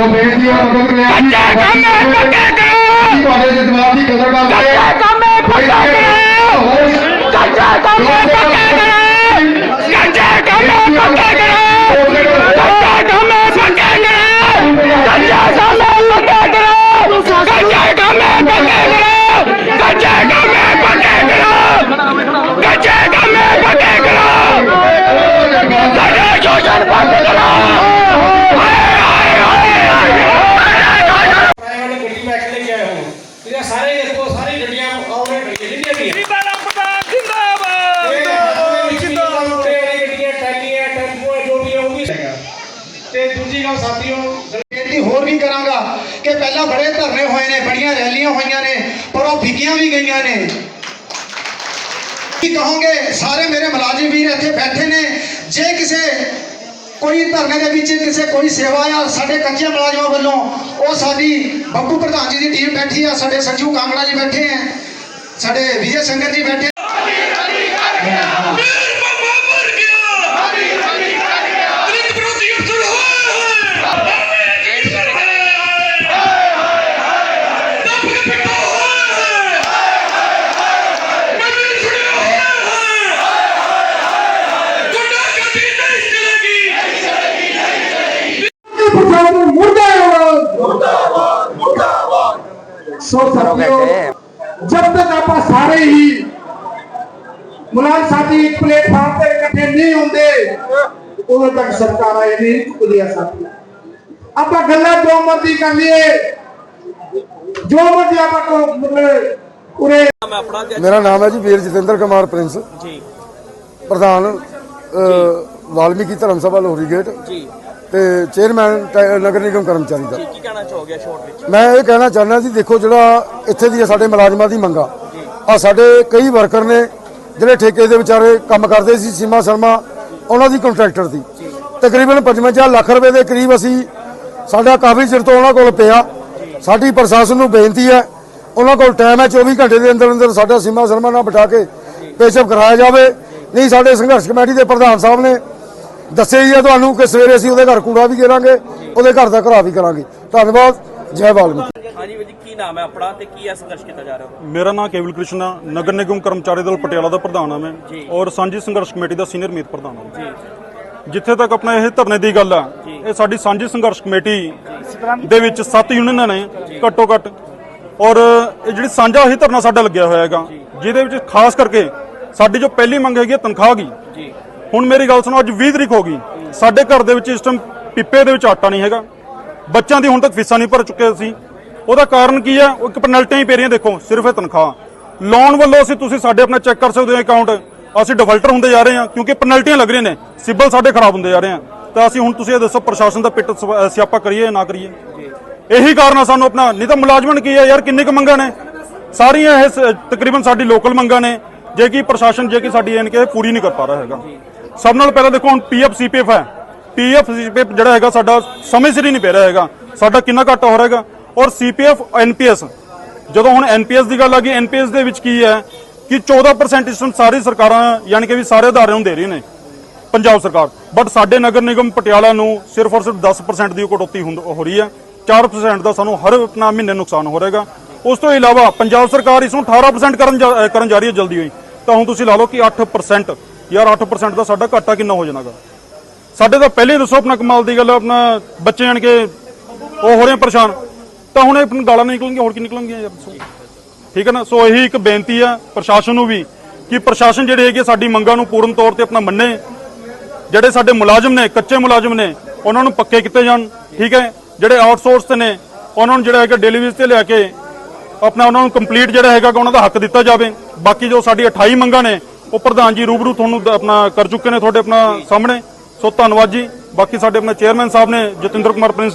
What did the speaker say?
ਸੋ ਮੇਰ ਦੀ ਮਦਦ ਲੈ ਆਈ ਤੁਹਾਡੇ ਜਜ਼ਬਾਤ ਦੀ ਕਦਰ ਕਰਦੇ ਕੱਚਾ ਕੰਮ ਹੈ ਪੱਕਾ ਕੰਮ ਸਾਥੀਓ ਬੇਨਤੀ ਹੋਰ ਵੀ ਕਰਾਂਗਾ ਕਿ ਪਹਿਲਾਂ ਬੜੇ ਧਰਨੇ ਹੋਏ ਨੇ, ਬੜੀਆਂ ਰੈਲੀਆਂ ਹੋਈਆਂ ਨੇ, ਪਰ ਉਹ ਫਿੱਕੀਆਂ ਵੀ ਗਈਆਂ ਨੇ। ਕੀ ਕਹੋਗੇ? ਸਾਰੇ ਮੇਰੇ ਮੁਲਾਜ਼ਮ ਵੀਰ ਇੱਥੇ ਬੈਠੇ ਨੇ। ਜੇ ਕਿਸੇ ਕੋਈ ਧਰਨੇ ਦੇ ਵਿੱਚ ਕਿਸੇ ਕੋਈ ਸੇਵਾ ਆ ਸਾਡੇ ਕੱਚੇ ਮੁਲਾਜ਼ਮਾਂ ਵੱਲੋਂ, ਉਹ ਸਾਡੀ ਬੱਬੂ ਪ੍ਰਧਾਨ ਜੀ ਦੀ ਟੀਮ ਬੈਠੀ ਆ, ਸਾਡੇ ਸੰਜੂ ਕਾਂਗੜਾ ਜੀ ਬੈਠੇ ਆ, ਸਾਡੇ ਵਿਜੇ ਸੰਗਰ ਜੀ ਬੈਠੇ ਸੋ ਸਾਥੀਓ ਜਦ ਤੱਕ ਆਪਾਂ ਸਾਰੇ ਹੀ ਮੁਲਾਜ਼ਮ ਸਾਥੀ ਇੱਕ ਪਲੇਟਫਾਰਮ ਤੇ ਇਕੱਠੇ ਨਹੀਂ ਹੁੰਦੇ ਉਦੋਂ ਤੱਕ ਸਰਕਾਰਾਂ ਇਹ ਨਹੀਂ ਚੁੱਕਦੀਆਂ ਸਾਥੀ ਆਪਾਂ ਗੱਲਾਂ ਜੋ ਮਰਜ਼ੀ ਕਰ ਲਈਏ ਜੋ ਮਰਜ਼ੀ ਆਪਾਂ ਕੋ ਮਤਲਬ ਉਰੇ ਮੇਰਾ ਨਾਮ ਹੈ ਜੀ ਵੀਰ ਜਤਿੰਦਰ ਕੁਮਾਰ ਪ੍ਰਿੰਸ। ਜੀ। ਪ੍ਰਧਾਨ ਵਾਲਮੀਕੀ ਧਰਮ ਸਭਾ ਲੋਹਰੀ ਗੇਟ। ਜੀ। ਤੇ ਚੇਅਰਮੈਨ ਟ- ਨਗਰ ਨਿਗਮ ਕਰਮਚਾਰੀ ਦਾ। ਕੀ ਕਹਿਣਾ ਚਾਹੋਗੇ ਸ਼ੋਰਟ ਵਿੱਚ? ਮੈਂ ਇਹ ਕਹਿਣਾ ਚਾਹੁੰਦਾ ਜੀ ਦੇਖੋ ਜਿਹੜਾ ਇੱਥੇ ਦੀ ਸਾਡੇ ਮੁਲਾਜ਼ਮਾਂ ਦੀ ਮੰਗਾ ਆ ਸਾਡੇ ਕਈ ਵਰਕਰ ਨੇ ਜਿਹੜੇ ਠੇਕੇ ਦੇ ਵਿਚਾਰੇ ਕੰਮ ਕਰਦੇ ਸੀ ਸੀਮਾ ਸ਼ਰਮਾ ਉਹਨਾਂ ਦੀ ਕੰਟਰੈਕਟਰ ਦੀ। ਤਕਰੀਬਨ 55 ਲੱਖ ਰੁਪਏ ਦੇ ਕਰੀਬ ਅਸੀਂ ਸਾਡਾ ਕਾਫੀ ਚਿਰ ਤੋਂ ਉਹਨਾਂ ਕੋਲ ਪਿਆ। ਸਾਡੀ ਪ੍ਰਸ਼ਾਸਨ ਨੂੰ ਬੇਨਤੀ ਹੈ ਉਹਨਾਂ ਕੋਲ ਟਾਈਮ ਹੈ 24 ਘੰਟੇ ਦੇ ਅੰਦਰ ਅੰਦਰ ਸਾਡਾ ਸੀਮਾ ਸ਼ਰਮਾ ਨਾਲ ਬਿਠਾ ਕੇ ਪੇਸ਼ਅਪ ਕਰਾਇਆ ਜਾਵੇ। ਨਹੀਂ ਸਾਡੇ ਸੰਘਰਸ਼ ਕਮੇਟੀ ਦੇ ਪ੍ਰਧਾਨ ਸਾਹਿਬ ਨੇ ਦੱਸਿਆ ਹੀ ਹੈ ਤੁਹਾਨੂੰ ਕਿ ਸਵੇਰੇ ਅਸੀਂ ਉਹਦੇ ਘਰ ਕੂੜਾ ਵੀ ਗੇਰਾਂਗੇ ਉਹਦੇ ਘਰ ਦਾ ਘਰਾ ਵੀ ਕਰਾਂਗੇ। ਧੰਨਵਾਦ ਜੈ ਵਾਲਮੀਕੀ ਹਾਂਜੀ ਵੀਰ ਜੀ ਕੀ ਨਾਮ ਹੈ ਆਪਣਾ ਤੇ ਕੀ ਹੈ ਸੰਘਰਸ਼ ਕੀਤਾ ਜਾ ਰਿਹਾ? ਮੇਰਾ ਨਾਮ ਕੇਵਲ ਕ੍ਰਿਸ਼ਨਾ ਨਗਰ ਨਿਗਮ ਕਰਮਚਾਰੀ ਦਲ ਪਟਿਆਲਾ ਦਾ ਪ੍ਰਧਾਨ ਹਾਂ ਮੈਂ ਔਰ ਸਾਂਝੀ ਸੰਘਰਸ਼ ਕਮੇਟੀ ਦਾ ਸੀਨੀਅਰ ਮੀਤ ਪ੍ਰਧਾਨ ਹਾਂ ਜੀ। ਜਿੱਥੇ ਤੱਕ ਆਪਣਾ ਇਹ ਧਰਨੇ ਦੀ ਗੱਲ ਆ ਇਹ ਸਾਡੀ ਸਾਂਝੀ ਸੰਘਰਸ਼ ਕਮੇਟੀ ਦੇ ਵਿੱਚ ਸੱਤ ਯੂਨੀਅਨਾਂ ਨੇ ਘੱਟੋ ਘੱਟ ਔਰ ਇਹ ਜਿਹੜੀ ਸਾਂਝਾ ਹੀ ਧਰਨਾ ਸਾਡਾ ਲੱਗਿਆ ਹੋਇਆ ਹੈਗਾ ਜਿਹਦੇ ਵਿੱਚ ਖਾਸ ਕਰਕੇ ਸਾਡੀ ਜੋ ਪਹਿਲੀ ਮੰਗ ਹੈਗੀ ਹੈ ਤਨਖਾਹ ਦੀ ਹੁਣ ਮੇਰੀ ਗੱਲ ਸੁਣੋ, ਅੱਜ 20 ਤਰੀਕ ਹੋ ਗਈ। ਸਾਡੇ ਘਰ ਦੇ ਵਿੱਚ ਇਸ ਟਾਈਮ ਪਿੱਪੇ ਦੇ ਵਿੱਚ ਆਟਾ ਨਹੀਂ ਹੈਗਾ। ਬੱਚਿਆਂ ਦੀ ਹੁਣ ਤੱਕ ਫੀਸਾਂ ਨਹੀਂ ਭਰ ਚੁੱਕੇ ਅਸੀਂ। ਉਹਦਾ ਕਾਰਨ ਕੀ ਹੈ ਉਹ ਇੱਕ ਪੈਨਲਟੀਆਂ ਹੀ ਪੈ ਰਹੀਆਂ, ਦੇਖੋ, ਸਿਰਫ ਇਹ ਤਨਖਾਹ। ਲੋਨ ਵੱਲੋਂ ਅਸੀਂ ਤੁਸੀਂ ਸਾਡੇ ਆਪਣਾ ਚੈੱਕ ਕਰ ਸਕਦੇ ਹੋ ਅਕਾਊਂਟ ਅਸੀਂ ਡਿਫਾਲਟਰ ਹੁੰਦੇ ਜਾ ਰਹੇ ਹਾਂ, ਕਿਉਂਕਿ ਪੈਨਲਟੀਆਂ ਲੱਗ ਰਹੀਆਂ ਨੇ। ਸਿਬਲ ਸਾਡੇ ਖਰਾਬ ਹੁੰਦੇ ਜਾ ਰਹੇ ਆ ਤਾਂ ਅਸੀਂ ਹੁਣ ਤੁਸੀਂ ਇਹ ਦੱਸੋ, ਪ੍ਰਸ਼ਾਸਨ ਦਾ ਪਿੱਟ ਸਿਆਪਾ ਕਰੀਏ ਜਾਂ ਨਾ ਕਰੀਏ? ਇਹੀ ਕਾਰਨ ਆ ਸਾਨੂੰ ਆਪਣਾ। ਨਹੀਂ ਤਾਂ ਮੁਲਾਜ਼ਮਨ ਕੀ ਹੈ ਯਾਰ, ਕਿੰਨੇ ਕੁ ਮੰਗਾਂ ਨੇ? ਸਾਰੀਆਂ ਇਹ ਸ- ਤਕਰੀਬਨ ਸਾਡੀ ਲੋਕਲ ਮੰਗਾਂ ਨੇ। ਜੇ ਕਿ ਪ੍ਰਸ਼ਾਸਨ, ਜੇ ਕਿ ਸਾਡੀ ਐਨ ਕੇ ਪੂਰੀ ਨਹੀਂ ਕਰ ਪਾ ਰਿਹਾ ਹੈਗਾ। ਸਭ ਨਾਲ ਪਹਿਲਾਂ ਦੇਖੋ, ਹੁਣ ਪੀਐਫ ਸੀਪੀਐਫ ਹੈ। ਪੀਐਫ ਸੀਪੀਐਫ ਜਿਹੜਾ ਹੈਗਾ, ਸਾਡਾ ਸਮੇਂ ਸਿਰ ਹੀ ਨਹੀਂ ਪੈ ਰਿਹਾ ਹੈਗਾ। ਸਾਡਾ ਕਿੰਨਾ ਘਾਟਾ ਹੋ ਰਿਹਾ ਹੈਗਾ। ਔਰ ਸੀਪੀਐਫ ਐਨਪੀਐਸ ਜਦੋਂ ਹੁਣ ਐਨਪੀਐਸ ਦੀ ਗੱਲ ਆ ਗਈ ਐਨਪੀਐਸ ਦੇ ਵਿੱਚ ਕੀ ਹੈ ਕਿ 14% ਇਸ ਟਾਈਮ ਸਾਰੀ ਸਰਕਾਰਾਂ, ਯਾਨੀ ਕਿ ਵੀ ਸਾਰੇ ਅਦਾਰਿਆਂ ਨੂੰ ਦੇ ਰਹੀਆਂ ਨੇ, ਪੰਜਾਬ ਸਰਕਾਰ। ਬਟ ਸਾਡੇ ਨਗਰ ਨਿਗਮ ਪਟਿਆਲਾ ਨੂੰ ਸਿਰਫ ਔਰ ਸਿਰਫ 10% ਦੀ ਕਟੌਤੀ ਹੁੰਦ- ਹੋ ਰਹੀ ਹੈ। 4% ਦਾ ਸਾਨੂੰ ਹਰ ਆਪਣਾ ਮਹੀਨੇ ਨੁਕਸਾਨ ਹੋ ਰਿਹਾਗਾ ਉਸ ਤੋਂ ਇਲਾਵਾ ਪੰਜਾਬ ਸਰਕਾਰ ਇਸ ਨੂੰ 18% ਕਰਨ ਜਾ- ਕਰਨ ਜਾ ਰਹੀ ਹੈ ਜਲਦੀ ਹੋਈ। ਤਾਂ ਹੁਣ ਤੁਸੀਂ ਲਾ ਲਓ ਕਿ 8% ਯਾਰ 8% ਦਾ ਸਾਡਾ ਘਾਟਾ ਕਿੰਨਾ ਹੋ ਜਾਣਾਗਾ? ਸਾਡੇ ਤਾਂ ਪਹਿਲੇ ਦੱਸੋ ਆਪਣਾ ਕਮਾਲ ਦੀ ਗੱਲ, ਆਪਣਾ ਬੱਚੇ ਆਣ ਕੇ ਉਹ ਹੋ ਰਹੇ ਆ ਪਰੇਸ਼ਾਨ। ਤਾਂ ਹੁਣ ਇਹ ਗਾਲਾਂ ਨਹੀਂ ਨਿਕਲਣਗੀਆਂ, ਹੋਰ ਕੀ ਨਿਕਲਣਗੀਆਂ ਯਾਰ ਦੱਸੋ। ਠੀਕ ਹੈ ਨਾ? ਸੋ ਇਹੀ ਇੱਕ ਬੇਨਤੀ ਆ ਪ੍ਰਸ਼ਾਸਨ ਨੂੰ ਵੀ ਕਿ ਪ੍ਰਸ਼ਾਸਨ ਜਿਹੜੇ ਹੈਗੇ ਸਾਡੀ ਮੰਗਾਂ ਨੂੰ ਪੂਰਨ ਤੌਰ ਤੇ ਆਪਣਾ ਮੰਨੇ। ਜਿਹੜੇ ਸਾਡੇ ਮੁਲਾਜ਼ਮ ਨੇ, ਕੱਚੇ ਮੁਲਾਜ਼ਮ ਨੇ, ਉਹਨਾਂ ਨੂੰ ਪੱਕੇ ਕੀਤੇ ਜਾਣ। ਠੀਕ ਹੈ? ਜਿਹੜੇ ਆਊਟਸੋਰਸ ਤੇ ਨੇ, ਉਹਨਾਂ ਨੂੰ ਜਿਹੜਾ ਹੈਗਾ ਡੇਲੀ ਵੇਜ ਤੇ ਲਿਆ ਕੇ ਆਪਣਾ ਉਹਨਾਂ ਨੂੰ ਕੰਪਲੀਟ ਜਿਹੜਾ ਹੈਗਾ ਉਹਨਾਂ ਦਾ ਹੱਕ ਦਿੱਤਾ ਜਾਵੇ। ਬਾਕੀ ਜੋ ਸਾਡੀ 28 ਮੰਗਾਂ ਨੇ ਉਹ ਪ੍ਰਧਾਨ ਜੀ ਰੂਬਰੂ ਤੁਹਾਨੂੰ ਆਪਣਾ ਕਰ ਚੁੱਕੇ ਨੇ ਤੁਹਾਡੇ ਆਪਣਾ ਸਾਹਮਣੇ। ਸੋ ਧੰਨਵਾਦ ਜੀ। ਬਾਕੀ ਸਾਡੇ ਆਪਣੇ ਚੇਅਰਮੈਨ ਸਾਹਿਬ ਨੇ ਜਤਿੰਦਰ ਕੁਮਾਰ ਪ੍ਰਿੰਸ